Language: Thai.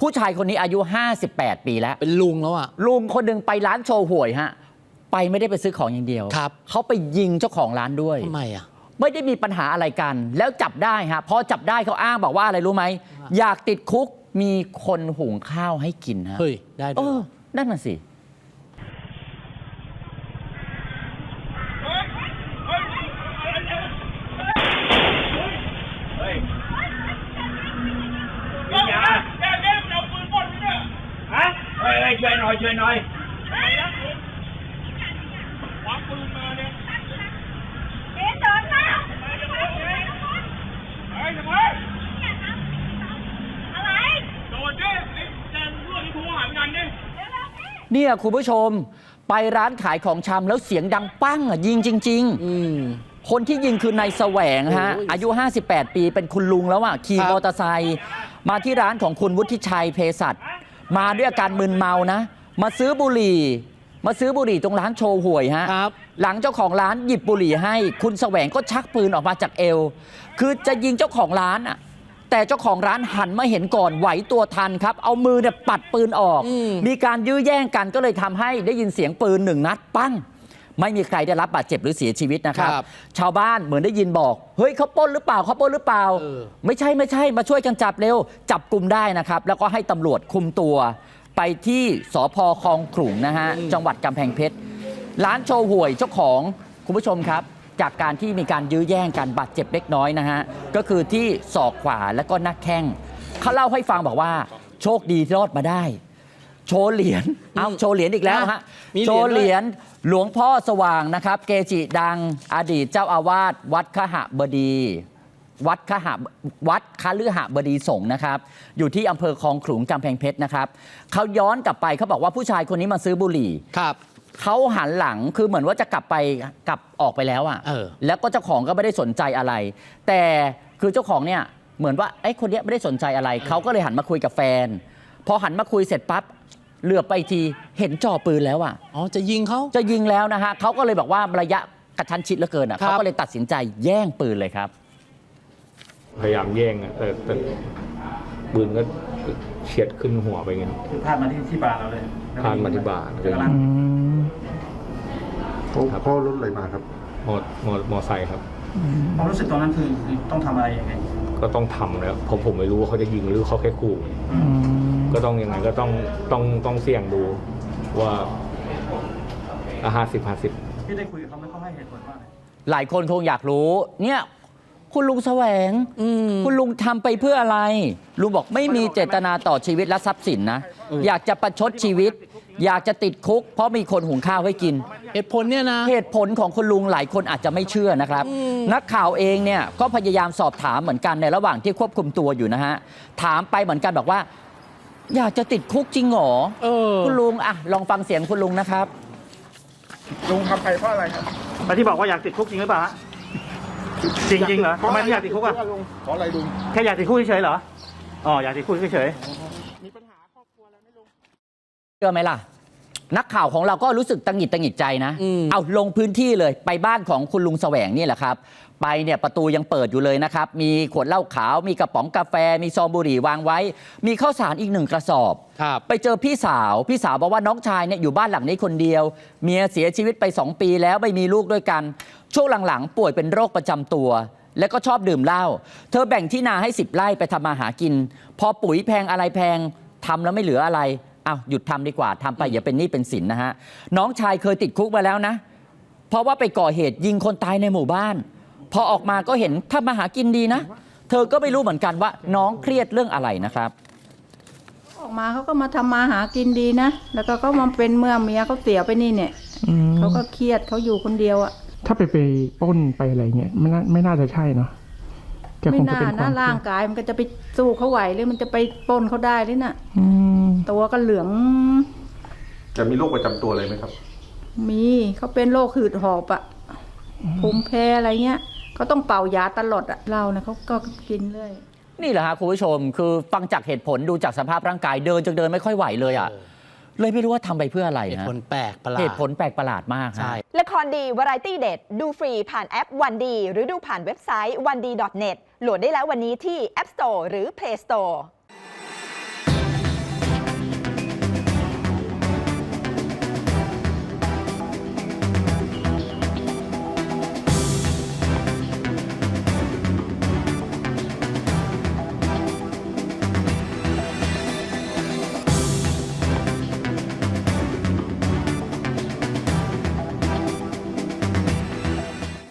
ผู้ชายคนนี้อายุ 58 ปีแล้ว เป็นลุงแล้วอะ ลุงคนหนึ่งไปร้านโชว์หวยฮะ ไปไม่ได้ไปซื้อของอย่างเดียวครับ เขาไปยิงเจ้าของร้านด้วย ทำไมอะ ไม่ได้มีปัญหาอะไรกัน แล้วจับได้ฮะพอจับได้เขาอ้างบอกว่าอะไรรู้ไหม อยากติดคุกมีคนหุงข้าวให้กินฮะเฮ้ย ได้ด้เอวยเหรออนั่นน่ะสิ มียาแกเล่นเอาปืนปนเนี่ยฮะเฮ้ยเฮ้ย ช่วยหน่อยช่วยหน่อยควักปืนมาเนี่ยเฮ้ยทำไมอะไรโดนดินี่แกเรื่องที่ทูหายไปกันดิเนี่ยคุณผู้ชม ไปร้านขายของชำแล้วเสียงดังปั้งอะยิงจริง ๆ อืม คนที่ยิงคือนายแสวงฮะ โอ้ยอายุ 58 ปีเป็นคุณลุงแล้วอะ ขี่ครับ มอเตอร์ไซค์มาที่ร้านของคุณวุฒิชัยเภสัช มาด้วยอาการมึนเมานะ มาซื้อบุหรี่ มาซื้อบุหรี่ตรงร้านโชว์หวยฮะครับ หลังเจ้าของร้านหยิบบุหรี่ให้ คุณแสวงก็ชักปืนออกมาจากเอว คือจะยิงเจ้าของร้านอะแต่เจ้าของร้านหันมาเห็นก่อนไหวตัวทันครับ เอามือเนี่ยปัดปืนออก อืม มีการยื้อแย่งกันก็เลยทำให้ได้ยินเสียงปืนหนึ่งนัดปั้ง ไม่มีใครได้รับบาดเจ็บหรือเสียชีวิตนะครับ ครับชาวบ้านเหมือนได้ยินบอก เฮ้ยเขาปล้นหรือเปล่าเขาปล้นหรือเปล่า เออ ไม่ใช่ไม่ใช่มาช่วยกันจับเร็ว จับกลุ่มได้นะครับ แล้วก็ให้ตำรวจคุมตัว ไปที่สพคลองขลุงนะฮะจังหวัดกำแพงเพชรร้านโชว์หวยเจ้าของคุณผู้ชมครับ จากการที่มีการยื้อแย่งกันบาดเจ็บเล็กน้อยนะฮะก็คือที่ศอกขวาและก็หนักแข้งเขาเล่าให้ฟังบอกว่า โชคดีที่รอดมาได้ โชว์เหรียญเอาโชว์เหรียญอีกแล้วฮะมีเหรียญโชว์เหรียญด้วยหลวงพ่อสว่างนะครับ เกจิดังอดีตเจ้าอาวาสวัดขหบดี วัดขหวัดคฤหบดีสงฆ์นะครับ อยู่ที่อำเภอคลองขลุงกำแพงเพชรนะครับเขาย้อนกลับไปเขาบอกว่าผู้ชายคนนี้มาซื้อบุหรี่ ครับ เขาหันหลังคือเหมือนว่าจะกลับไปกลับออกไปแล้วอะเออ แล้วก็เจ้าของก็ไม่ได้สนใจอะไร แต่คือเจ้าของเนี่ยเหมือนว่าไอ้คนเนี้ยไม่ได้สนใจอะไร เขาก็เลยหันมาคุยกับแฟน พอหันมาคุยเสร็จปั๊บเหลือบไปอีกทีเห็นจ่อปืนแล้วอะอ๋อ จะยิงเขา จะยิงแล้วนะฮะเขาก็เลยบอกว่าระยะกระชั้นชิดเหลือเกินอะครับ เขาก็เลยตัดสินใจแย่งปืนเลยครับ พยายามแย่งอะแต่แต่ปืนก็เฉียดขึ้นหัวไปเงี้ยคือพลาดมาที่ที่บาร์เราเลยพลาดมาที่บ่าเลยกำลังเขาเขารถอะไรมาครับ มอมอมอไซค์ครับ ความรู้สึกตอนนั้นคือคือต้องทำอะไรยังไงก็ต้องทำแล้วผมผมไม่รู้ว่าเขาจะยิงหรือเขาแค่ขู่ก็ต้องยังไงก็ต้องต้องต้องเสี่ยงดูว่าห้าสิบห้าสิบ ที่ได้คุยกับเขาไม่เขาให้เหตุผลว่าอะไร หลายคนคงอยากรู้ เนี่ย คุณลุงแสวง อืม คุณลุงทำไปเพื่ออะไร ลุงบอกไม่มีเจตนาต่อชีวิตและทรัพย์สินนะ อยากจะประชดชีวิต อยากจะติดคุก เพราะมีคนหุงข้าวให้กิน เหตุผลเนี่ยนะ เหตุผลของคุณลุงหลายคนอาจจะไม่เชื่อนะครับ นักข่าวเองเนี่ยก็พยายามสอบถามเหมือนกันในระหว่างที่ควบคุมตัวอยู่นะฮะ ถามไปเหมือนกันบอกว่า อยากจะติดคุกจริงเหรอเออ คุณลุงอะลองฟังเสียงคุณลุงนะครับ ลุงทำไปเพราะอะไรครับแล้วที่บอกว่าอยากติดคุกจริงหรือเปล่าฮะจริงจริงๆเหรอทำไมถึงอยากติดคุกอะเพราะอะไรลุงแค่อยากติดคุกเฉยๆเหรออ๋ออยากติดคุกเฉยเชื่อไหมล่ะ นักข่าวของเราก็รู้สึกตังหงิดตังหงิดใจนะอืมเอาลงพื้นที่เลยไปบ้านของคุณลุงแสวงนี่แหละครับ ไปเนี่ยประตูยังเปิดอยู่เลยนะครับ มีขวดเหล้าขาว มีกระป๋องกาแฟ มีซองบุหรี่วางไว้ มีข้าวสารอีกหนึ่งกระสอบ ครับ ไปเจอพี่สาว พี่สาวบอกว่าน้องชายเนี่ยอยู่บ้านหลังนี้คนเดียว เมียเสียชีวิตไป 2 ปีแล้วไม่มีลูกด้วยกัน ช่วงหลังๆ ป่วยเป็นโรคประจำตัว แล้วก็ชอบดื่มเหล้า เธอแบ่งที่นาให้ 10 ไร่ไปทำมาหากิน พอปุ๋ยแพงอะไรแพงทำแล้วไม่เหลืออะไร อ้าวหยุดทำดีกว่าทำไปอย่าเป็นหนี้เป็นสินนะฮะน้องชายเคยติดคุกมาแล้วนะ เพราะว่าไปก่อเหตุยิงคนตายในหมู่บ้าน พอออกมาก็เห็นถ้ามาหากินดีนะ เธอก็ไม่รู้เหมือนกันว่าน้องเครียดเรื่องอะไรนะครับ ออกมาเขาก็มาทำมาหากินดีนะ แล้วก็เขามาเป็นเมื่อเมียเขาเสียไปนี่เนี่ยเขาก็เครียดเขาอยู่คนเดียวอะถ้าไปไปปล้นไปอะไรเงี้ยไม่น่าไม่น่าจะใช่เนาะแกไม่คงจะน่าเป็นคนะวามร่างกายมันก็จะไปสู้เขาไหวหรือมันจะไปปล้นเขาได้หรือน่ะอืม ตัวก็เหลือง จะมีโรคประจำตัวอะไรไหมครับ มีเขาเป็นโรคหืดหอบอะภูมิแพ้อะไรเงี้ยเขาต้องเป่ายาตลอดอะเรานะเขาก็กินเรื่อยนี่แหละฮะคุณผู้ชมคือฟังจากเหตุผลดูจากสภาพร่างกายเดินจนเดินไม่ค่อยไหวเลยอะ เลยไม่รู้ว่าทำไปเพื่ออะไรเหตุฮะผลแปลกประหลาด เหตุผลแปลกประหลาดมากฮะ ใช่ ละครดี วาไรตี้เด็ด ดูฟรีผ่านแอปวันดี หรือดูผ่านเว็บไซต์วันดี .net โหลดได้แล้ววันนี้ที่ App Store หรือ Play Store